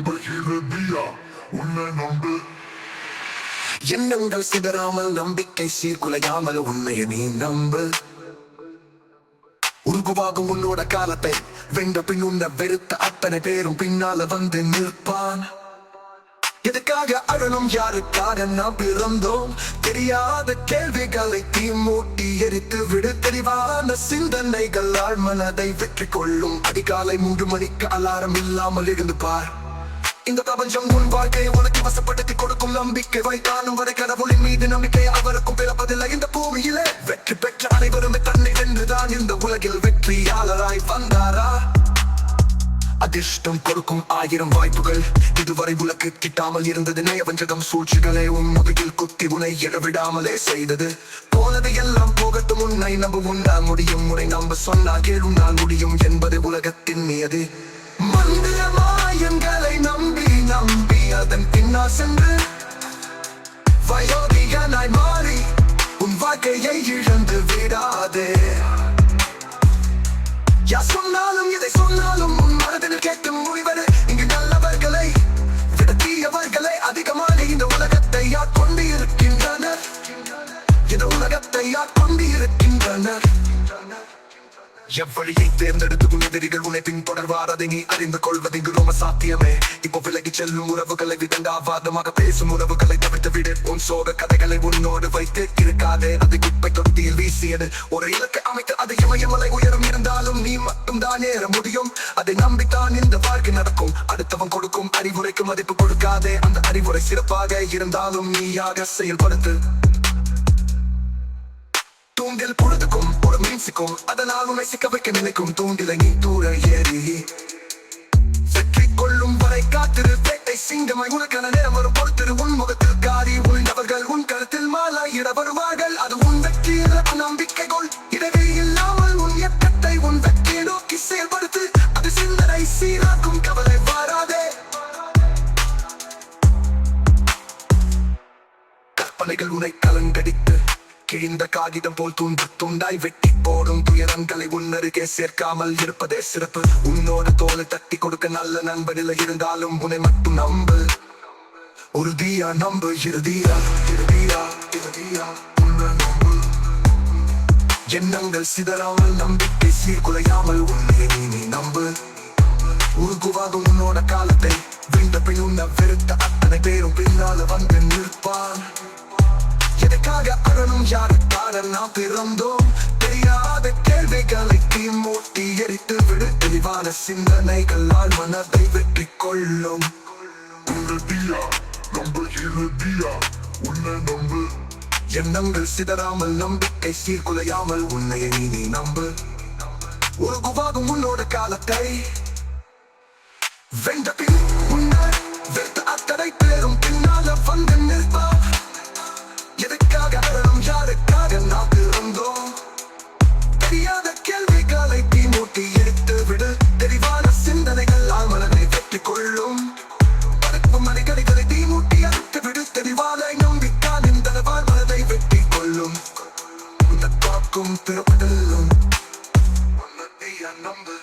நம்ப இறுதியா உன்னை நம்பு. எண்ணங்கள் சிதறாமல் நம்பிக்கை சீர்குலையாமல் உண்மையை நீ நம்பு. உருகுவாகும் உன்னோட காலத்தை வென்ற பின் உன்னை வெறுத்த அத்தனை பேரும் பின்னால வந்து நிற்பான். எதுக்காக அழணும் யாருக்காக நாம் பிறந்தோம்? தெரியாத கேள்விகளை தீ மூட்டி எரித்து விடு. தெளிவான சிந்தனைகள் ஆழ்மனதை வெற்றி கொள்ளும் அதிகாலை மூன்று மணிக்கு அலாரம் இல்லாமல் இருந்து பார். இந்த பிரபஞ்சம் உன் வாழ்க்கையை உனக்கு வசப்படுத்தி கொடுக்கும் நம்பிக்கை. வைத்தானும் வரை கடவுளின் மீது நம்பிக்கை அவருக்கும் பிறப்பதில்லை. இந்த பூமியிலே வெற்றி பெற்ற அனைவருமே தன்னை வென்றுதான் இந்த உலகில் வெற்றியாளராய் வந்தாரா? அதிர்ஷ்டம் கொடுக்கும் ஆயிரம் வாய்ப்புகள். இதுவரை உலக்கு கிட்டாமல் இருந்தது நயவஞ்சகம். சூழ்ச்சிகளை உன் முதுகில் குத்தி உனை எழவிடாமலே செய்தது. போனது எல்லாம் போகட்டும். உன்னை நம்ப உன்னால் முடியும் உன்னை நம்ப சொன்னால் கேள் உன்னால் முடியும் என்பது உலகத்தின் மீது. மந்த அதன் பின்னால் சென்று வயோதிகனாய் மாறி உன் வாழ்க்கையை இழந்து விடாதே யார் சொன்னாலும் எதை சொன்னாலும் உன் மனதில் கேட்கும் முடிவது இங்கு நல்லவர்களை விட தீயவர்களை அதிகமான இந்த உலகத்தை ஆட்கொண்டு இருக்கின்றனர் இந்த உலகத்தை யார் ஆட்கொண்டு இருக்கின்றனர் எவ்வழியை தேர்ந்தெடுத்து உன் எதிரிகள் உன்னை பின்தொடர்வார். நீ அறிந்து கொள்வது இங்கு ரொம்ப சாத்தியமே. இப்போ விலகி செல்லும் உறவுகளை விதண்டாவாதமாக பேசும் உறவுகளை தவிர்த்து விடு உன் சோக கதைகளை உன்னோடு வைத்து இருக்காதே அது குப்பை தொட்டியில் வீசியது. ஒரு இலக்கை அமைத்து அது இமயமலை உயரம் இருந்தாலும் நீ மட்டும் தான் ஏற முடியும். அதை நம்பித்தான் இந்த வாழ்க்கை நடக்கும். அடுத்தவன் கொடுக்கும் அறிவுரைக்கு மதிப்பு கொடுக்காதே. அந்த அறிவுரை சிறப்பாக இருந்தாலும் நீயாக செயல்படுத்து. தூண்டில் பொழுதுக்கும் ஒரு மீன்சிக்கும் அதனால் உன்னை சிக்க வைக்க நினைக்கும் தூண்டிலை நீ தூர ஏறி வெற்றி கொள்ளும் வரை காத்திரு வேட்டை சிங்கமாய் உனக்கான நேரம் வரும் பொறுத்திரு உன் முகத்தில் காரி உள்ந்தவர்கள் உன் கருத்தில் மாலாயிட வருவார்கள் அது உன் வெற்றியில் நம்பிக்கை கொள் இடவே இல்லாமல் உன் எட்டத்தை உன் வெற்றியை நோக்கி செயல்படுத்து அது சிந்தனை சீராக்கும் கவலை வாராதே கற்பனைகள் உன்னை கலங்கடித்து கிழிந்த காகிதம் போல் துண்டு துண்டாய் வெட்டி போடும் துயரங்களை உன்னருகே சேர்க்காமல் இருப்பதே சிறப்பு. உன்னோட தோலை தட்டி கொடுக்க நல்ல நண்பனில் இருந்தாலும் உன்னை மட்டும் நம்பு. உறுதியா நம்பு இறுதியா இறுதியா இறுதியா உன்னை நம்பு. எண்ணங்கள் சிதறாமல் நம்பிக்கை சீர்குலையாமல் உன்னை நீ நம்பு. உருகுவாகும் உன்னோட காலத்தை வீழ்ந்த பின் உன்னை வெறுத்த அத்தனை பேரும் பின்னால வந்து நாம் பிறந்தோம். தெரியாத கேள்விகளை தீ மூட்டி எரித்து விடு. தெளிவான சிந்தனைகளால் மனதை வெற்றி கொள்ளும். இறுதியா நம்ப இறுதியா? உன்னை நம்பு. எண்ணங்கள் சிதறாமல் நம்பிக்கை சீர்குலையாமல் உன்னை நீ நம்பு. ஒரு குவாகும் உன்னோட காலத்தை. வெண்ட பின் தெரியாத கேள்விகளை தீமூட்டி எடுத்து விடு. தெளிவான சிந்தனைகள் ஆமலனை வெற்றி கொள்ளும் பறக்கும் மனைகளை தீமூட்டி அறுத்து விடு. தெளிவான நம்பிக்கான் இந்த மனதை வெற்றி கொள்ளும் காக்கும் பிறப்பதல்லும் நம்பு.